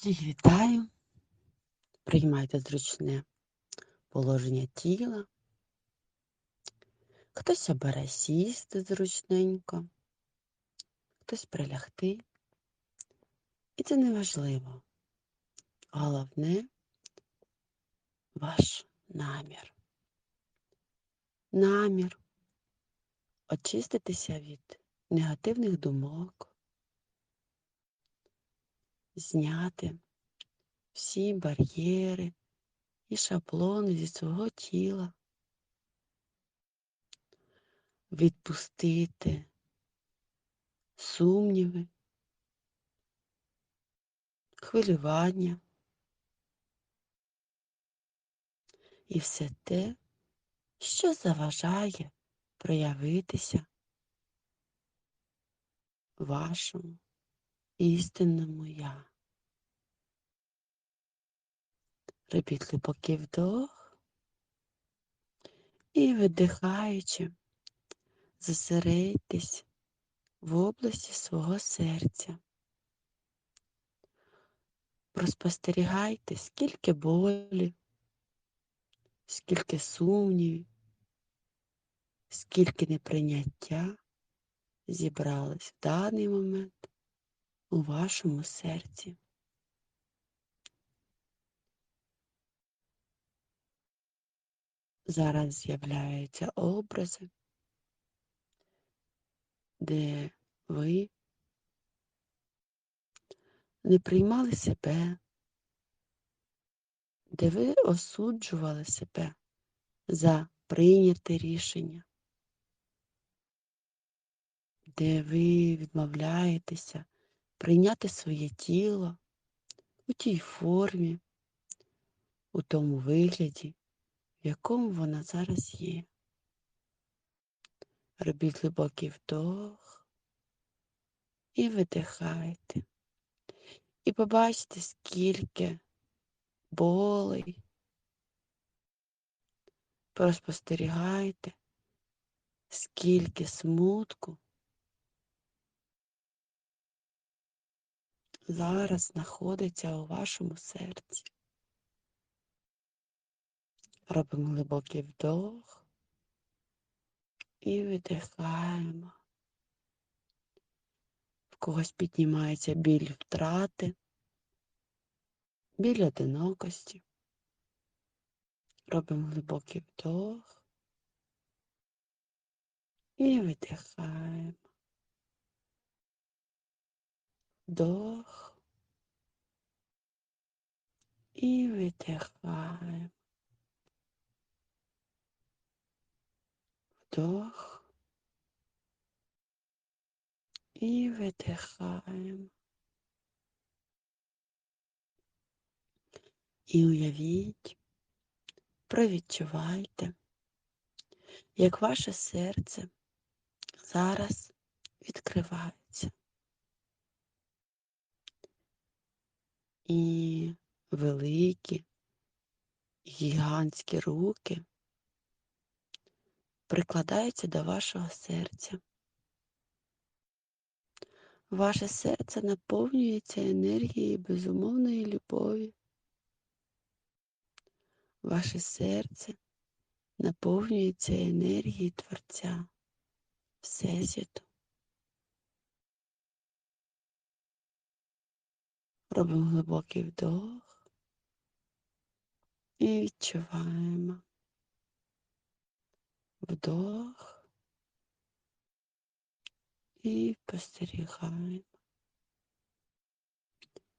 Всіх вітаю. Приймайте зручне положення тіла. Хтось обере сісти зручненько, хтось прилягти. І це не важливо. Головне ваш намір. Намір очиститися від негативних думок, зняти всі бар'єри і шаблони зі свого тіла, відпустити сумніви, хвилювання. І все те, що заважає проявитися вашому істинному я. Робіть глибокий вдох і видихаючи, зосередьтесь в області свого серця. Проспостерігайте, скільки болі, скільки сумнівів, скільки неприйняття зібрались в даний момент у вашому серці. Зараз з'являються образи, де ви не приймали себе, де ви осуджували себе за прийняте рішення, де ви відмовляєтеся прийняти своє тіло у тій формі, у тому вигляді, в якому вона зараз є. Робіть глибокий вдох і видихайте. І побачите, скільки болей. Проспостерігайте, скільки смутку зараз знаходиться у вашому серці. Робимо глибокий вдох і видихаємо. В когось піднімається біль втрати, біль одинокості. Робимо глибокий вдох і видихаємо. Вдох і видихаємо. Вдох і видихаємо. І уявіть, провідчувайте, як ваше серце зараз відкривається. І великі, гігантські руки прикладаються до вашого серця. Ваше серце наповнюється енергією безумовної любові. Ваше серце наповнюється енергією Творця, Всесвіту. Робимо глибокий вдох і відчуваємо вдох і спостерігаємо.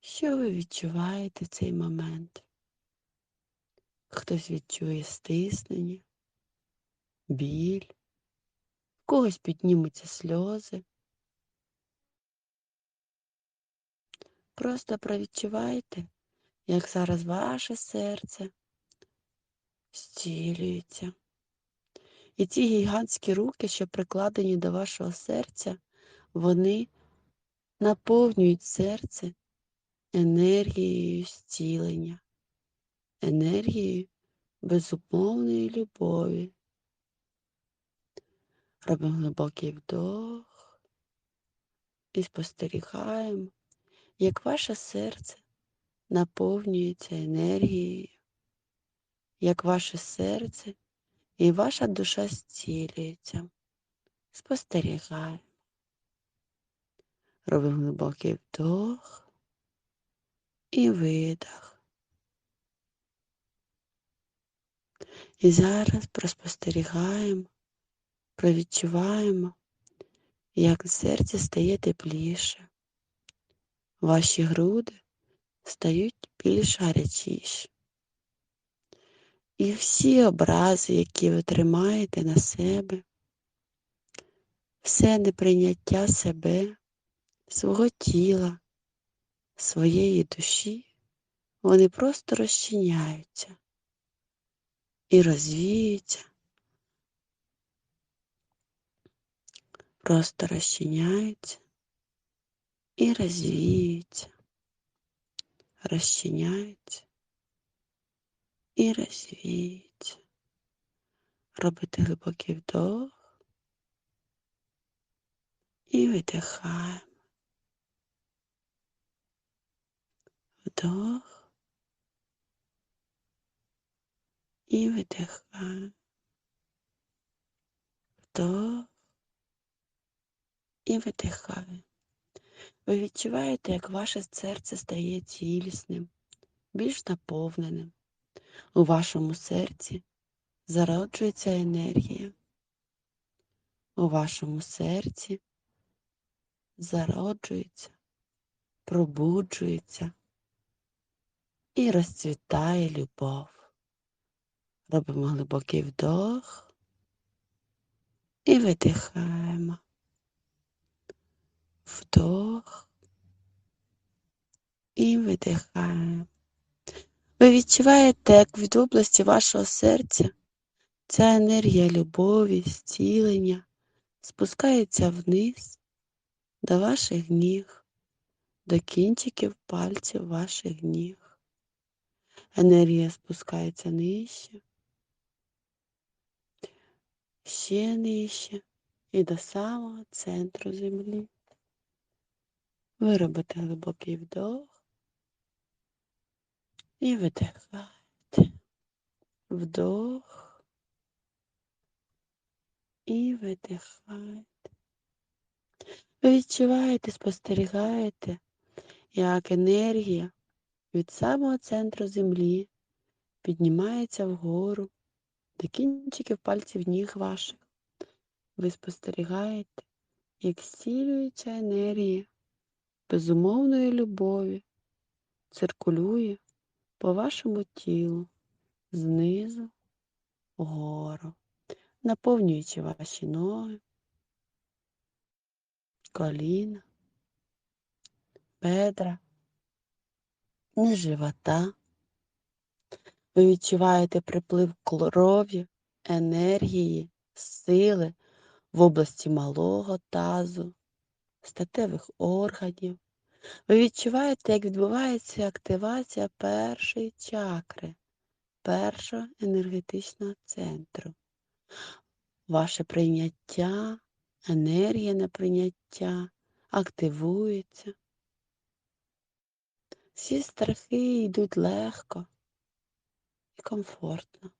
Що ви відчуваєте в цей момент? Хтось відчує стиснення, біль, в когось піднімуться сльози. Просто провідчувайте, як зараз ваше серце зцілюється. І ці гігантські руки, що прикладені до вашого серця, вони наповнюють серце енергією зцілення, енергією безумовної любові. Робимо глибокий вдох і спостерігаємо, як ваше серце наповнюється енергією, як ваше серце і ваша душа зцілюється. Спостерігаємо. Робимо глибокий вдох і видох. І зараз проспостерігаємо, провідчуваємо, як в серці стає тепліше, ваші груди стають більш гарячіші. І всі образи, які ви тримаєте на себе, все неприйняття себе, свого тіла, своєї душі, вони просто розчиняються і розвіються, просто розчиняються і розвіються, розчиняються і розвіються. Робити глибокий вдох і видихаємо. Вдох і видихаємо. Вдох і видихаємо. Ви відчуваєте, як ваше серце стає цілісним, більш наповненим. У вашому серці зароджується енергія. У вашому серці зароджується, пробуджується і розцвітає любов. Робимо глибокий вдох і видихаємо. Вдох і видихаємо. Ви відчуваєте, як від області вашого серця ця енергія любові, зцілення спускається вниз до ваших ніг, до кінчиків пальців ваших ніг. Енергія спускається нижче, ще нижче і до самого центру землі. Ви робите глибокий вдох і видихаєте. Вдох і видихаєте. Ви відчуваєте, спостерігаєте, як енергія від самого центру землі піднімається вгору до кінчиків пальців ніг ваших. Ви спостерігаєте, як зцілююча енергія безумовної любові циркулює по вашому тілу знизу вгору, наповнюючи ваші ноги, коліна, бедра, низ живота. Ви відчуваєте приплив крові, енергії, сили в області малого тазу, статевих органів. Ви відчуваєте, як відбувається активація першої чакри, першого енергетичного центру. Ваше прийняття, енергія на прийняття активується. Всі страхи йдуть легко і комфортно.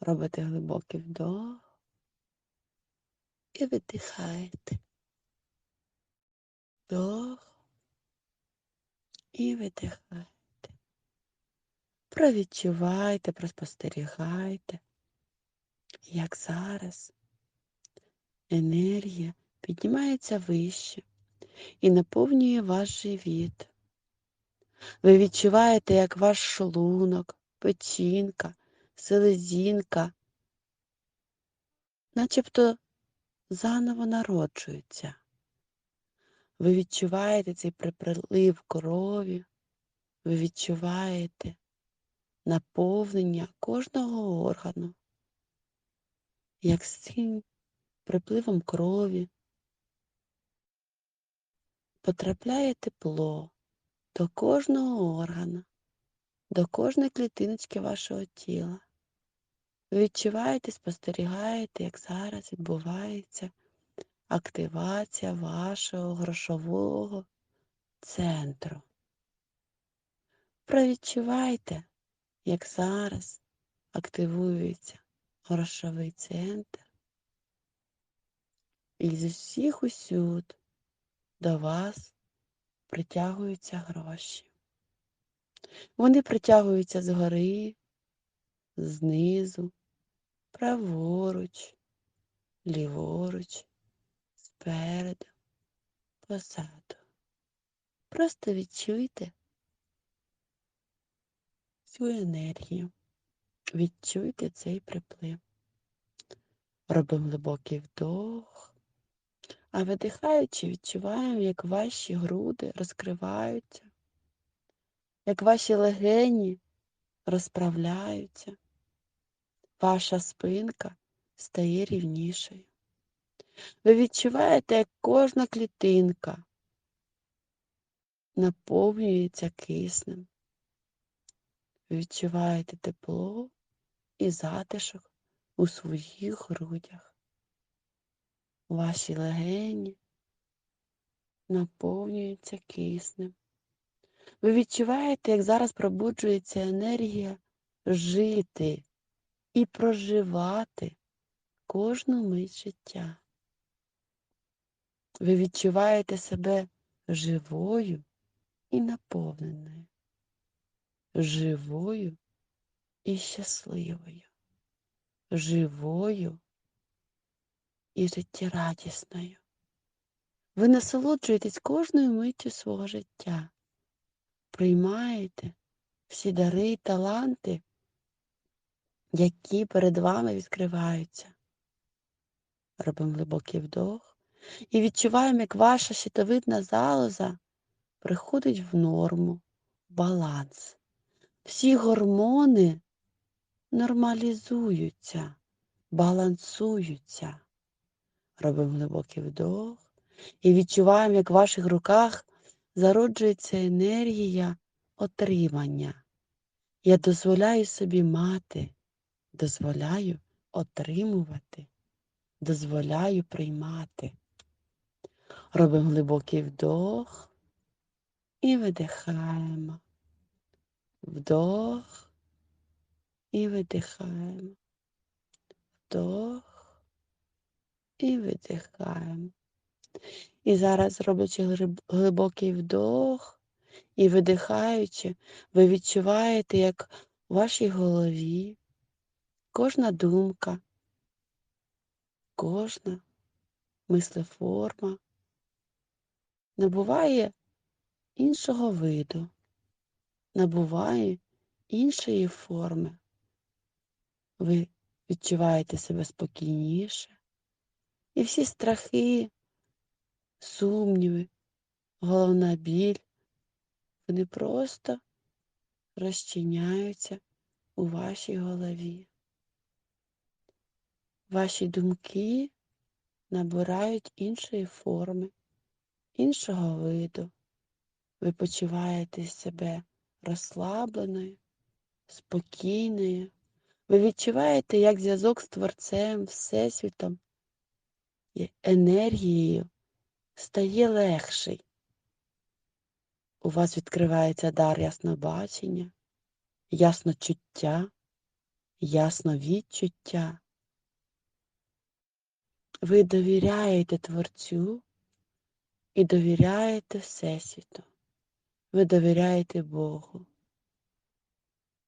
Робите глибокий вдох і видихаєте. Вдох і видихайте. Провідчувайте, проспостерігайте, як зараз енергія піднімається вище і наповнює ваш живіт. Ви відчуваєте, як ваш шлунок, печінка, селезінка, начебто заново народжуються. Ви відчуваєте цей приприлив крові, ви відчуваєте наповнення кожного органу, як з цим припливом крові потрапляє тепло до кожного органу, до кожної клітиночки вашого тіла. Відчуваєте, спостерігаєте, як зараз відбувається активація вашого грошового центру. провідчувайте, як зараз активується грошовий центр, і з усіх усюд до вас притягуються гроші. Вони притягуються згори, знизу, праворуч, ліворуч, спереду, позаду. Просто відчуйте цю енергію. Відчуйте цей приплив. Робимо глибокий вдох, а видихаючи, відчуваємо, як ваші груди розкриваються, як ваші легені розправляються, ваша спинка стає рівнішою. Ви відчуваєте, як кожна клітинка наповнюється киснем. Ви відчуваєте тепло і затишок у своїх грудях. Ваші легені наповнюються киснем. Ви відчуваєте, як зараз пробуджується енергія жити і проживати кожну мить життя. Ви відчуваєте себе живою і наповненою, живою і щасливою, живою і життєрадісною. Ви насолоджуєтесь кожною миттю свого життя, приймаєте всі дари і таланти, які перед вами відкриваються. Робимо глибокий вдох і відчуваємо, як ваша щитовидна залоза приходить в норму, в баланс. Всі гормони нормалізуються, балансуються. Робимо глибокий вдох і відчуваємо, як в ваших руках зароджується енергія отримання. Я дозволяю собі мати, дозволяю отримувати, дозволяю приймати. Робимо глибокий вдох і видихаємо. Вдох і видихаємо. Вдох і видихаємо. І зараз, роблячи глибокий вдох і видихаючи, ви відчуваєте, як у вашій голові кожна думка, кожна мислеформа набуває іншого виду, набуває іншої форми. Ви відчуваєте себе спокійніше, і всі страхи, сумніви, головна біль, вони просто розчиняються у вашій голові. Ваші думки набирають іншої форми, іншого виду. Ви почуваєте себе розслабленою, спокійною. Ви відчуваєте, як зв'язок з Творцем, Всесвітом, енергією стає легший. У вас відкривається дар яснобачення, ясночуття, ясновідчуття. Ви довіряєте Творцю і довіряєте Всесвіту. Ви довіряєте Богу.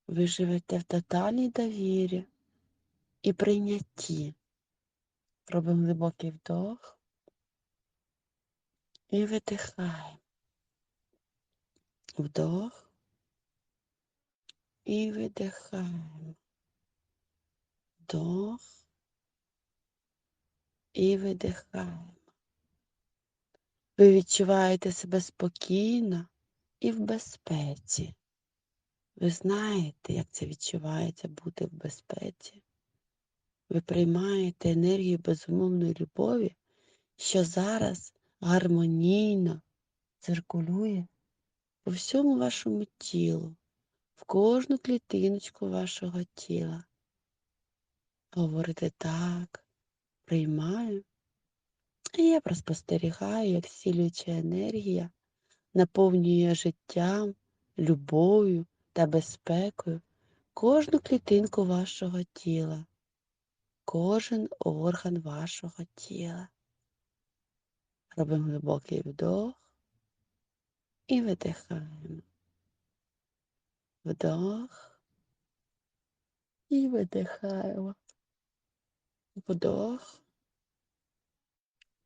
Ви живете в тотальній довірі і прийнятті. Робимо глибокий вдох і видихаємо. Вдох і видихаємо. Вдох і видихаємо. Ви відчуваєте себе спокійно і в безпеці. Ви знаєте, як це відчувається бути в безпеці. Ви приймаєте енергію безумовної любові, що зараз гармонійно циркулює по всьому вашому тілу, в кожну клітиночку вашого тіла. Говорите так, приймаю. І я проспостерігаю, як зцілююча енергія наповнює життям, любов'ю, та безпекою кожну клітинку вашого тіла, кожен орган вашого тіла. Робимо глибокий вдох і видихаємо. Вдох і видихаємо. Вдох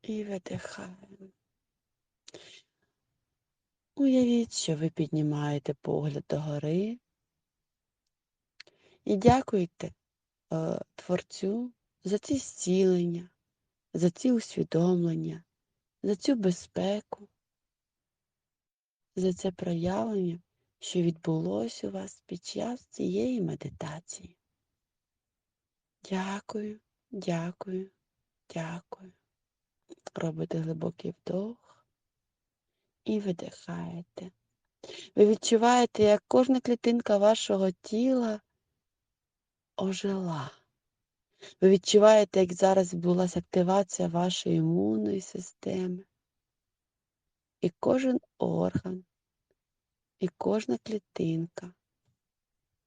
і видихаємо. Уявіть, що ви піднімаєте погляд догори і дякуйте е, Творцю за ці зцілення, за ці усвідомлення, за цю безпеку, за це проявлення, що відбулося у вас під час цієї медитації. Дякую, дякую, дякую. Робите глибокий вдох і видихаєте. Ви відчуваєте, як кожна клітинка вашого тіла ожила. Ви відчуваєте, як зараз відбулася активація вашої імунної системи. І кожен орган, і кожна клітинка,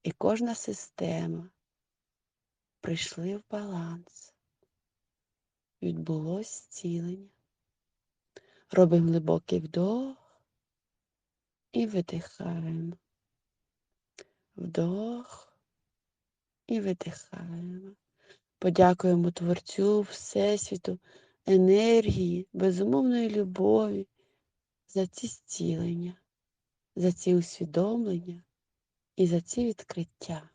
і кожна система прийшли в баланс. Відбулось зцілення. Робимо глибокий вдох і видихаємо. Вдох і видихаємо. Подякуємо Творцю, Всесвіту, енергії, безумовної любові за ці зцілення, за ці усвідомлення і за ці відкриття.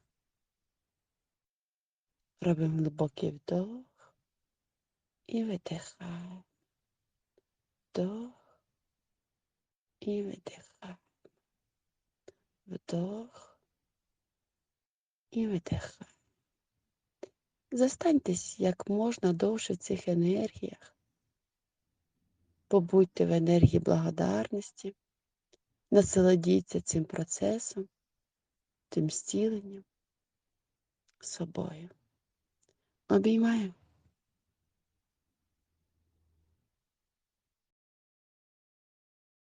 Робимо глибокий вдох і видихаємо. Вдох і видихаємо. Вдох і видихаємо. Застаньтесь як можна довше в цих енергіях. Побудьте в енергії благодарності, насолодіться цим процесом, цим зціленням собою. Обіймаю.